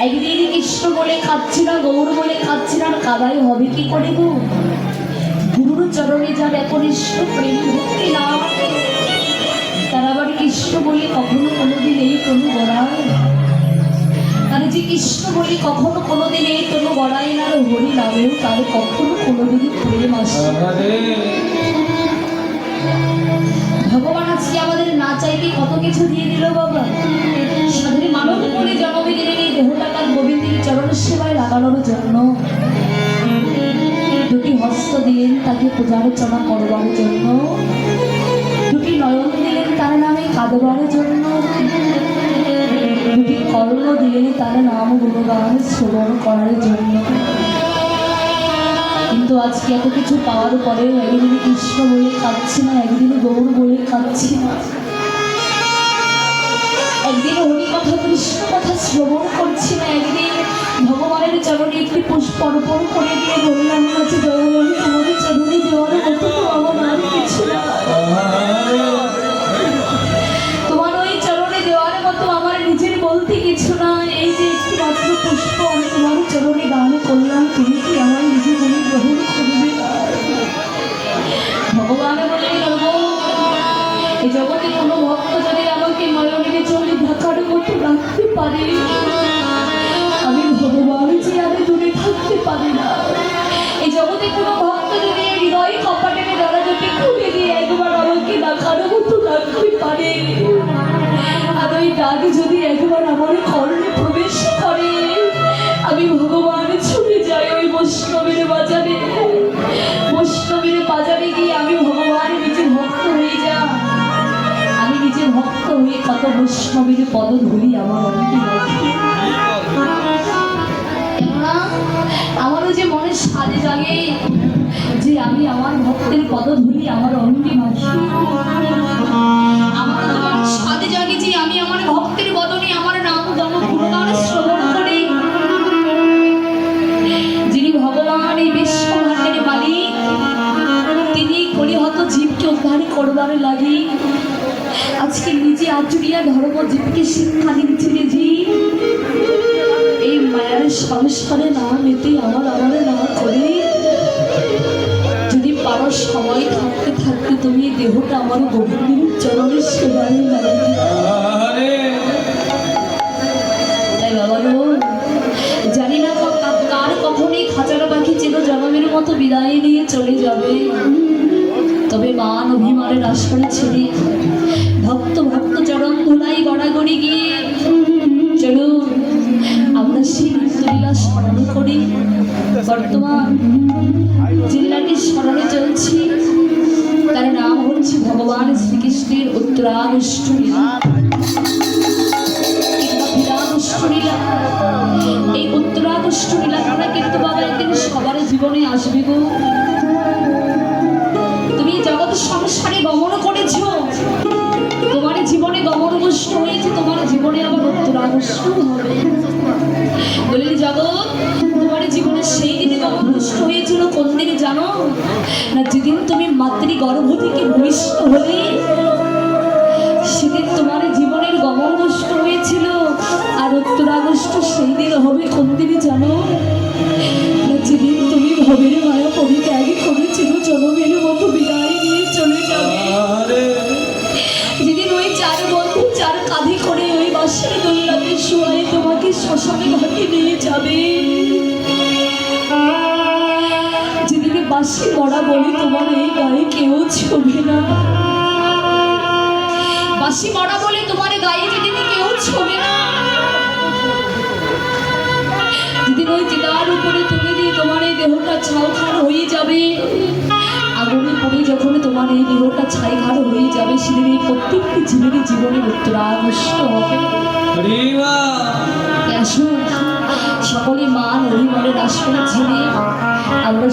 একদিন কৃষ্ণ বলে খাচ্ছি না, গৌর বলে খাচ্ছি না কাদাই হবে কি করে গো? গুরুর চরণে যার একনিষ্ঠ প্রেম ভক্তি না তার আবার কৃষ্ণ বলে কখনো কোনোদিন এই তনু গড়ায় তার যে কৃষ্ণ বলে কখনো কোনোদিন এই তনু গড়ায় না হরি নামেও তার কখনো কোনোদিন প্রেম আসে ভগবান আজকে আমাদের না চাইতে কত কিছু দিয়ে দিল বাবা? চরণ সেবায় লাগানোর জন্য। দুটি হস্ত দিলেন তাকে পূজার্চনা করবার জন্য। দুটি নয়ন দিলেন তার নামে কাঁদবার জন্য। দুটি কর্ণ দিলেন তার নাম গুণগান শ্রবণ করার জন্য। কিন্তু আজকে এত কিছু পাওয়ার পরেও একদিন কৃষ্ণ বলে খাচ্ছি না, একদিন গৌর বলে খাচ্ছি না। একদিন হরি কথা কৃষ্ণ কথা শ্রবণ করছি না, একদিন চরণে একটি পুষ্প অর্পণ করে দিয়ে বললাম না যে দয়াময়ী তোমাদের চরণে দেওয়ার মতো তো আমার আর কিছু না তোমার ওই চরণে দেওয়ার মতো আমার নিজের বলতে কিছু না এই যে একটি মাত্র পুষ্প, আমি তোমার চরণে দান করলাম, তুমি কি আমার নিজে মনে গ্রহণ করবে? ভগবান বলে এই জগতে কোনো ভক্ত যদি আমাকে নয়নের চলে ঢাকার মতো রাখতে পারে আর যদি একবার আমার কর্ণে প্রবেশ করে, আমি ভগবান ছুটে যাই ওই বৈষ্ণবের বাজারে। বৈষ্ণবের বাজারে গিয়ে আমি ভগবান নিজে ভক্ত হয়ে যা আমি নিজে ভক্ত হয়ে কত বৈষ্ণবের পদ ধরি আমার অন্তিম আমারও যে মনে সাজে জাগে যে আমি আমার ভক্তের পদ ধরি আমার অঙ্গে মাঝি করবার লাগি। আজকে নিজে আচুরিয়া ধর্ম জীবকে শিক্ষা দিচ্ছে যে এই মায়ের সংস্কারে না মেতে আমার আমারে না করে যদি পারো সময় থাকতে থাকতে তুমি দেহটা আমার গোবিন্দের চরণের সেবায় লাগিয়ে অভিমানের আশ্রয় ছেড়ে ভক্ত ভক্ত চরণ ধুলাই গড়াগড়ি গিয়ে চলো আমরা সেই নৃত্যলীলা স্মরণ করি। বর্তমান জিল্লাটির স্মরণে চলছি, তার নাম হচ্ছে ভগবান শ্রীকৃষ্ণের উত্তরানুষ্ঠলীলা কিংবা বিরানুষ্ঠলীলা এই উত্তরানুষ্ঠলীলাটা কিন্তু বাবা একদিন সবার জীবনে আসবে গো। তুমি জগৎ সংসারে গমন করেছ। তোমার জীবনে গমন অবশ্য হয়েছে, তোমার জীবনে আবার উত্তরাগোষ্ঠ হবে। বললেন জগৎ, তোমার জীবনে সেই দিনে গমন হয়েছিল কোন দিনে জানো? না, যেদিন তুমি মাতৃ গর্ভ থেকে ভূমিষ্ঠ হলে যাবে। যেদিন বাসি মরা বলে তোমার এই গায়ে কেউ ছবে না। বাসি মরা বলে তোমার গায়ে যেদিন কেউ ছবে না। যেদিন ওই চিতার উপরে তুলে দিয়ে তোমার এই দেহটা ছাউখার হয়ে যাবে। আগুনে পড়ে যখন তোমার এই দেহটা ছাইঘাড় হয়ে যাবে সেদিন এই প্রত্যেকটি জীবনের জীবনের উত্তরাগস্ত হবে। আসুন। সকলে মান অভিমানের আসন ছেড়ে আমরা